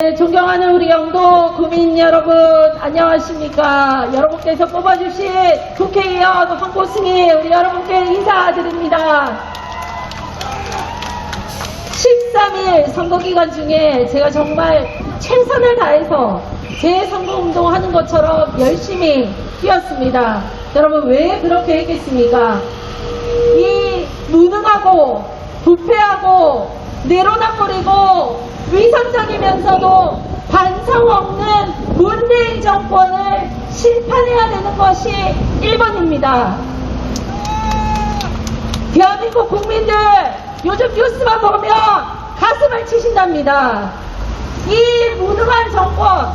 네, 존경하는 우리 영도 구민 여러분 안녕하십니까? 여러분께서 뽑아주신 국회의원 황보승희 우리 여러분께 인사드립니다. 13일 선거기간 중에 제가 정말 최선을 다해서 제 선거운동 하는 것처럼 열심히 뛰었습니다. 여러분 왜 그렇게 했겠습니까? 이 무능하고 부패하고 내로남불이고 위선적이면서도 반성 없는 문재인 정권을 심판해야 되는 것이 1번입니다. 대한민국 국민들 요즘 뉴스만 보면 가슴을 치신답니다. 이 무능한 정권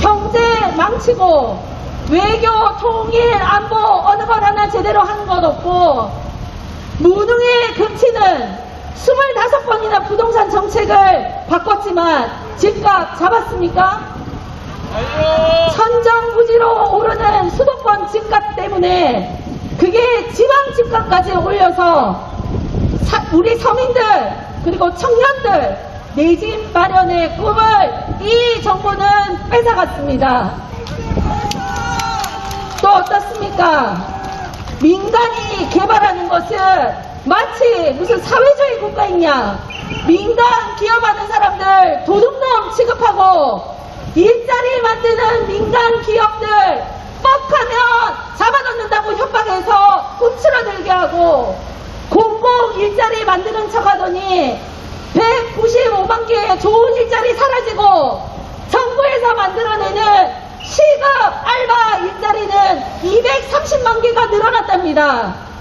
경제 망치고 외교, 통일, 안보 어느 것 하나 제대로 하는 것 없고 무능의 극치는 25번이나 부동산 정책을 바꿨지만 집값 잡았습니까? 천정부지로 오르는 수도권 집값 때문에 그게 지방 집값까지 올려서 사- 우리 서민들 그리고 청년들 내 집 마련의 꿈을 이 정부는 뺏어갔습니다. 또 어떻습니까? 민간이 개발하는 것은 마치 무슨 사회주의 국가이냐 민간 기업하는 사람들 도둑놈 취급하고 일자리 만드는 민간 기업들 뻑하면 잡아넣는다고 협박해서 훔치러들게 하고 공공 일자리 만드는 척 하더니 195만 개의 좋은 일자리 사라지고 정부에서 만들어내는 시급 알바 일자리는 230만 개가 늘어났답니다.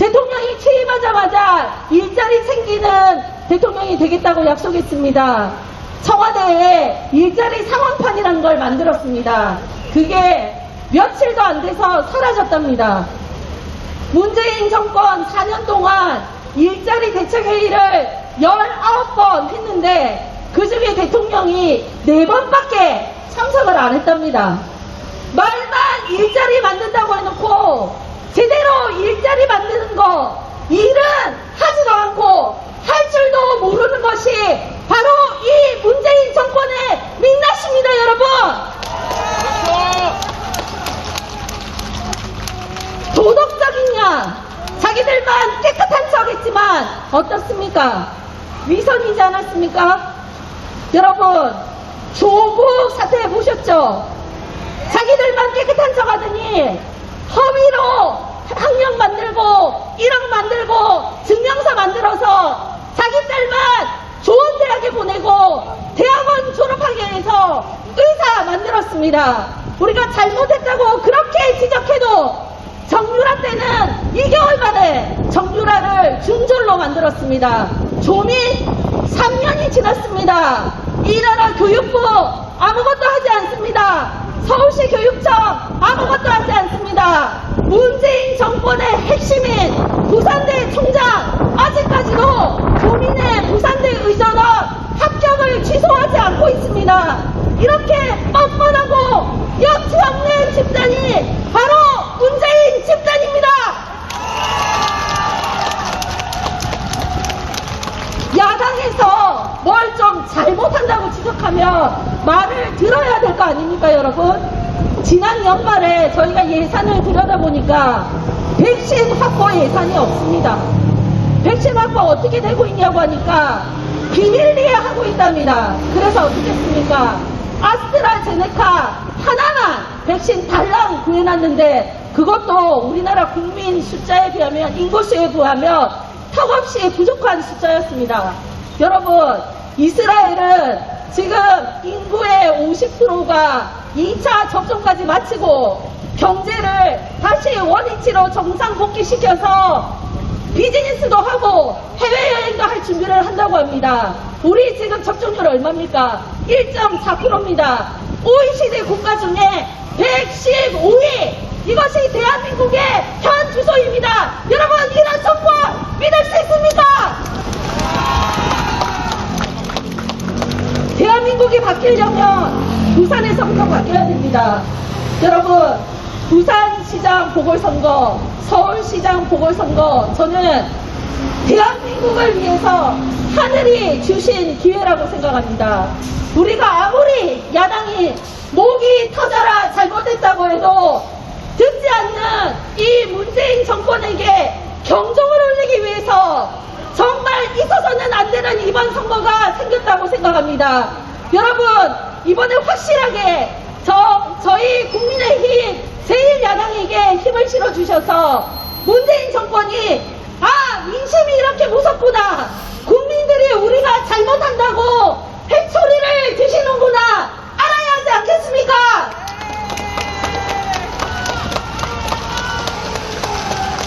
대통령이 취임하자마자 일자리 챙기는 대통령이 되겠다고 약속했습니다. 청와대에 일자리 상황판이라는 걸 만들었습니다. 그게 며칠도 안 돼서 사라졌답니다. 문재인 정권 4년 동안 일자리 대책회의를 19번 했는데 그 중에 대통령이 4번밖에 참석을 안 했답니다. 말만 일자리 만든다고 해놓고 제대로 일자리 만드는 거 일은 하지도 않고 할 줄도 모르는 것이 바로 이 문재인 정권의 민낯입니다 여러분. 도덕적이냐 자기들만 깨끗한 척 했지만 어떻습니까? 위선이지 않았습니까? 여러분 조국 사태 보셨죠? 자기들만 깨끗한 척 하더니 허위로 학력 만들고 1억 만들고 증명서 만들어서 자기들만 좋은 대학에 보내고 대학원 졸업하게 해서 의사 만들었습니다. 우리가 잘못했다고 그렇게 지적해도 정유라 때는 2개월 만에 정유라를 중졸로 만들었습니다. 조민 3년이 지났습니다. 이 나라 교육부 아무것도 하지 않습니다. 서울시 교육청 아무것도 하지 않습니다. 문재인 정권의 핵심인 부산대 총장 아직까지도 조민의 부산대 의전원 합격을 취소하지 않고 있습니다. 이렇게 뻔뻔하고 여치 없는 집단이 바로 문재인 집단입니다. 야당에서 뭘 좀 잘못한다고 지적하면 말을 들어야 될 거 아닙니까, 여러분? 지난 연말에 저희가 예산을 들여다보니까 백신 확보 예산이 없습니다. 백신 확보 어떻게 되고 있냐고 하니까 비밀리에 하고 있답니다. 그래서 어떻게 했습니까? 아스트라제네카 하나만 백신 달랑 구해놨는데 그것도 우리나라 국민 숫자에 비하면 인구수에 비하면 턱없이 부족한 숫자였습니다. 여러분 이스라엘은 지금 인구의 50%가 2차 접종까지 마치고 경제를 다시 원위치로 정상 복귀시켜서 비즈니스도 하고 해외여행도 할 준비를 한다고 합니다. 우리 지금 접종률 얼마입니까? 1.4%입니다. OECD 국가 중에 115위! 이것이 대한민국의 현 주소입니다. 여러분, 이런 정권 믿을 수 있습니까? 대한민국이 바뀌려면 부산에서부터 바뀌어야 됩니다. 여러분, 부산시장 보궐선거, 서울시장 보궐선거, 저는 대한민국을 위해서 하늘이 주신 기회라고 생각합니다. 우리가 아무리 야당이 목이 터져라 잘못했다고 해도 듣지 않는 이 문재인 정권에게 경종을 울리기 위해서 정말 있어서는 안 되는 이번 선거가 생겼다고 생각합니다. 여러분, 이번에 확실하게 저, 저희 국민의힘 제1야당에게 힘을 실어주셔서 문재인 정권이 아, 민심이 이렇게 무섭구나. 국민들이 우리가 잘못한다고 회초리를 드시는구나. 알아야 하지 않겠습니까?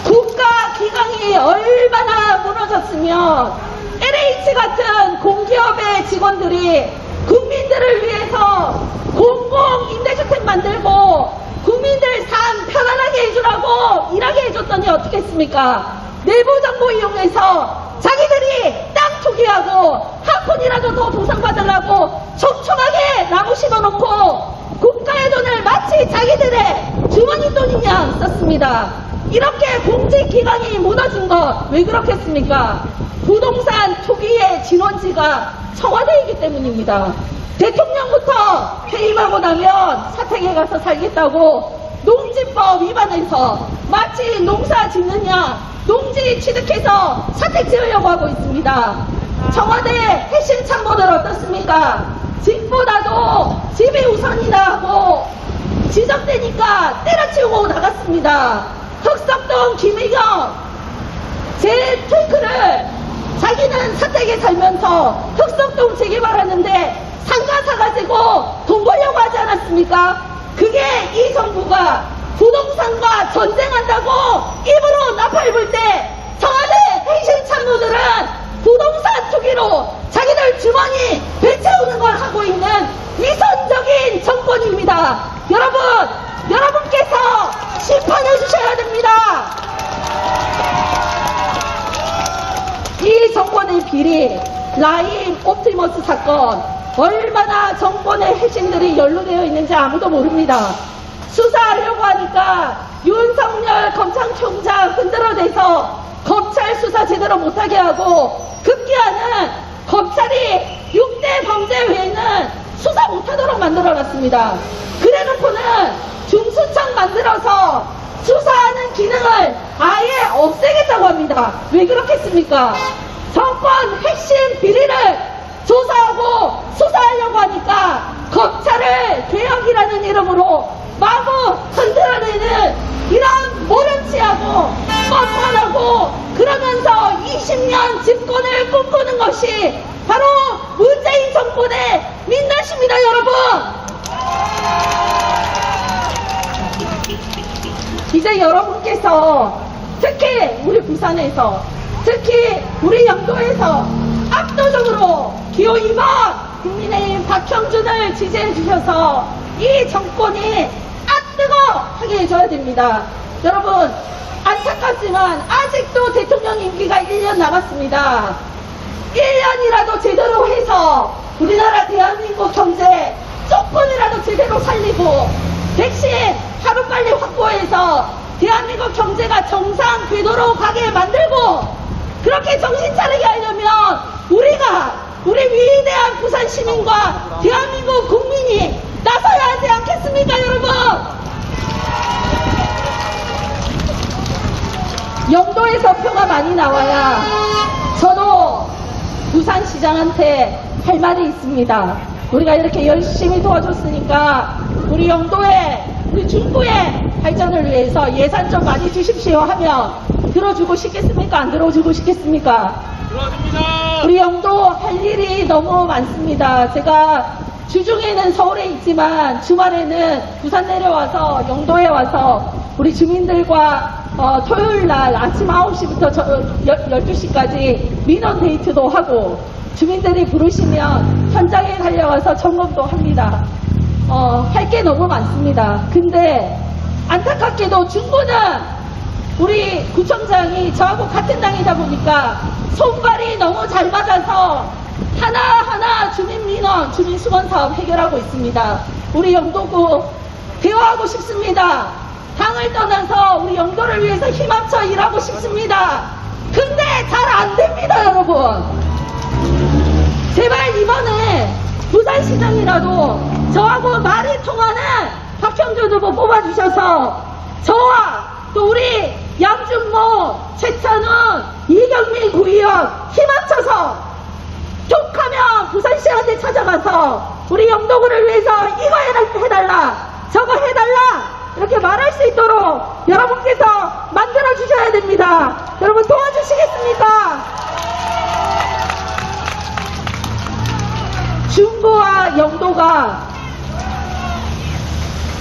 국가 기강이 얼마나 무너졌으면 LH 같은 공기업의 직원들이 국민들을 위해서 공공 임대주택 만들고 국민들 삶 편안하게 해주라고 일하게 했습니까? 내부 정보 이용해서 자기들이 땅 투기하고 한 푼이라도 더 보상받으려고 촘촘하게 나무 심어놓고 국가의 돈을 마치 자기들의 주머니 돈이냐 썼습니다. 이렇게 공직기관이 무너진 것 왜 그렇겠습니까? 부동산 투기의 진원지가 청와대이기 때문입니다. 대통령부터 퇴임하고 나면 사택에 가서 살겠다고 농지법 위반해서 마치 농사 짓느냐 농지 취득해서 사택 지으려고 하고 있습니다. 청와대 핵심 참모들 어떻습니까? 집보다도 집이 우선이다 하고 지적되니까 때려치우고 나갔습니다. 흑석동 김희경 제 트위크를 자기는 사택에 살면서 흑석동 재개발하는데 상가 사가지고 돈 벌려고 하지 않았습니까? 그게 이 정부가 부동산과 전쟁한다고 입으로 나팔 불 때 청와대 핵심 참모들은 부동산 투기로 자기들 주머니 배채우는 걸 하고 있는 위선적인 정권입니다. 여러분, 여러분께서 심판해 주셔야 됩니다. 이 정권의 비리, 라인 옵티머스 사건, 얼마나 정권의 핵심들이 연루되어 있는지 아무도 모릅니다. 수사하려고 하니까 윤석열 검찰총장 흔들어대서 검찰 수사 제대로 못하게 하고 급기야는 검찰이 6대 범죄 외에는 수사 못하도록 만들어놨습니다. 그래놓고는 중수청 만들어서 수사하는 기능을 아예 없애겠다고 합니다. 왜 그렇겠습니까? 정권 핵심 비리를 조사하고 수사하려고 하니까 검찰을 개혁이라는 이름으로 마구 흔들어내는 이런 모름치하고 뻔뻔하고 그러면서 20년 집권을 꿈꾸는 것이 바로 문재인 정권의 민낯입니다 여러분. 이제 여러분께서 특히 우리 부산에서 특히 우리 영도에서 압도적으로 기호 2번 국민의힘 박형준을 지지해 주셔서 이 정권이 아뜨거 하게 해줘야 됩니다. 여러분 안타깝지만 아직도 대통령 임기가 1년 남았습니다. 1년이라도 제대로 해서 우리나라 대한민국 경제 조금이라도 제대로 살리고 백신 하루빨리 확보해서 대한민국 경제가 정상 궤도로 가게 만들고 그렇게 정신 차리게 하려면 우리가 우리 위대한 부산 시민과 대한민국 국민이 나서야 하지 않겠습니까 여러분 영도에서 표가 많이 나와야 저도 부산시장한테 할 말이 있습니다. 우리가 이렇게 열심히 도와줬으니까 우리 영도에 우리 중구의 발전을 위해서 예산 좀 많이 주십시오 하면 들어주고 싶겠습니까? 안 들어주고 싶겠습니까? 들어줍니다. 우리 영도 할 일이 너무 많습니다. 제가 주중에는 서울에 있지만 주말에는 부산 내려와서 영도에 와서 우리 주민들과 어, 토요일 날 아침 9시부터 저, 12시까지 민원 데이트도 하고 주민들이 부르시면 현장에 달려가서 점검도 합니다. 어, 할 게 너무 많습니다. 근데 안타깝게도 중구는 우리 구청장이 저하고 같은 당이다 보니까 손발이 너무 잘 맞아서 하나하나 주민 민원, 주민 수건 사업 해결하고 있습니다. 우리 영도구 대화하고 싶습니다. 당을 떠나서 우리 영도를 위해서 힘합쳐 일하고 싶습니다. 근데 잘 안 됩니다, 여러분. 제발 이번에 부산시장이라도 저하고 말이 통하는 박형준 후보 뽑아주셔서 저와 또 우리 양준모, 최찬훈, 이경민 구의원 힘 합쳐서 툭하면 찾아가서 우리 영도구를 위해서 이거 해달- 해달라 저거 해달라 이렇게 말할 수 있도록 여러분께서 만들어 주셔야 됩니다. 여러분 도와주시겠습니까? 중구와 영도가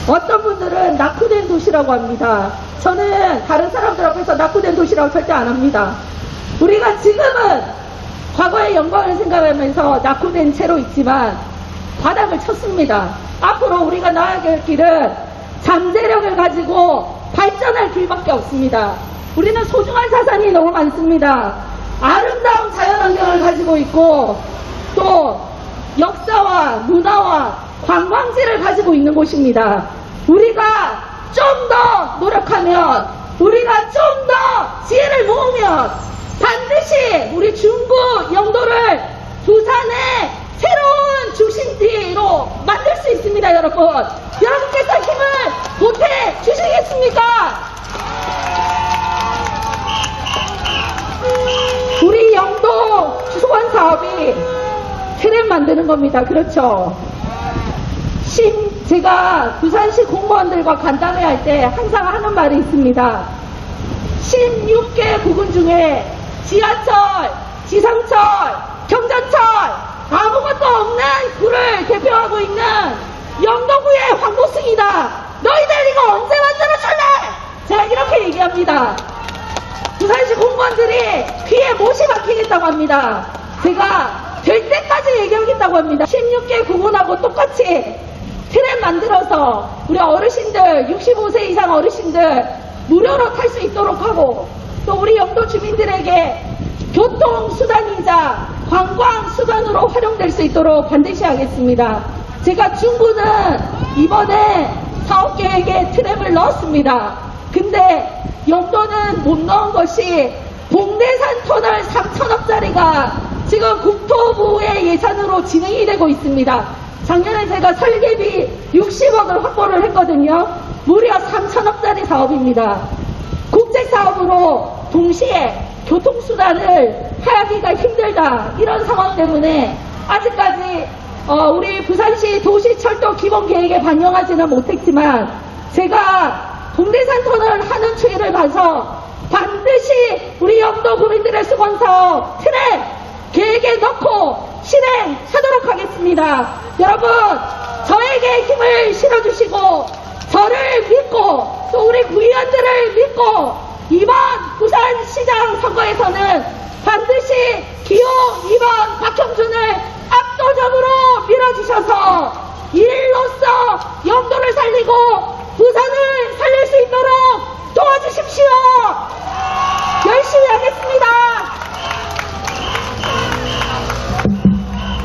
어떤 분들은 낙후된 도시라고 합니다. 저는 다른 사람들 앞에서 낙후된 도시라고 절대 안 합니다. 우리가 지금은 과거의 영광을 생각하면서 낙후된 채로 있지만 바닥을 쳤습니다. 앞으로 우리가 나아야 될 길은 잠재력을 가지고 발전할 길밖에 없습니다. 우리는 소중한 자산이 너무 많습니다. 아름다운 자연환경을 가지고 있고 또 역사와 문화와 관광지를 가지고 있는 곳입니다. 우리가 좀 더 노력하면, 우리가 좀 더 지혜를 모으면 반드시 우리 중구 영도를 부산의 새로운 중심지로 만들 수 있습니다, 여러분. 여러분께서 힘을 보태 주시겠습니까? 우리 영도 수원 사업이 트램 만드는 겁니다. 그렇죠. 신, 제가 부산시 공무원들과 간담회 할 때 항상 하는 말이 있습니다. 16개 부근 중에 지하철, 지상철, 경전철, 아무것도 없는 구를 대표하고 있는 영도구의 황보승이다. 너희들 이거 언제 만들어줄래? 제가 이렇게 얘기합니다. 부산시 공무원들이 귀에 못이 박히겠다고 합니다. 제가 될 때까지 얘기하겠다고 합니다. 16개 구분하고 똑같이 트램 만들어서 우리 어르신들, 65세 이상 어르신들 무료로 탈 수 있도록 하고 또 우리 영도 주민들에게 교통수단이자 관광수단으로 활용될 수 있도록 반드시 하겠습니다. 제가 중구는 이번에 사업계획에 트램을 넣었습니다. 근데 영도는 못 넣은 것이 봉대산 터널 3천억짜리가 지금 국토부의 예산으로 진행이 되고 있습니다. 작년에 제가 설계비 60억을 확보를 했거든요. 무려 3천억짜리 사업입니다. 국제 사업으로 동시에 교통수단을 하기가 힘들다 이런 상황 때문에 아직까지 어, 우리 부산시 도시철도 기본 계획에 반영하지는 못했지만 제가 동대산 터널 하는 추이를 봐서 반드시 우리 영도 구민들의 수건 사업 트랙 계획에 넣고 실행하도록 하겠습니다. 여러분 저에게 힘을 실어주시고 또 우리 구의원들을 믿고 이번 부산시장 선거에서는 반드시 기호 2번 박형준을 압도적으로 밀어주셔서 일로써 영도를 살리고 부산을 살릴 수 있도록 도와주십시오. 열심히 하겠습니다.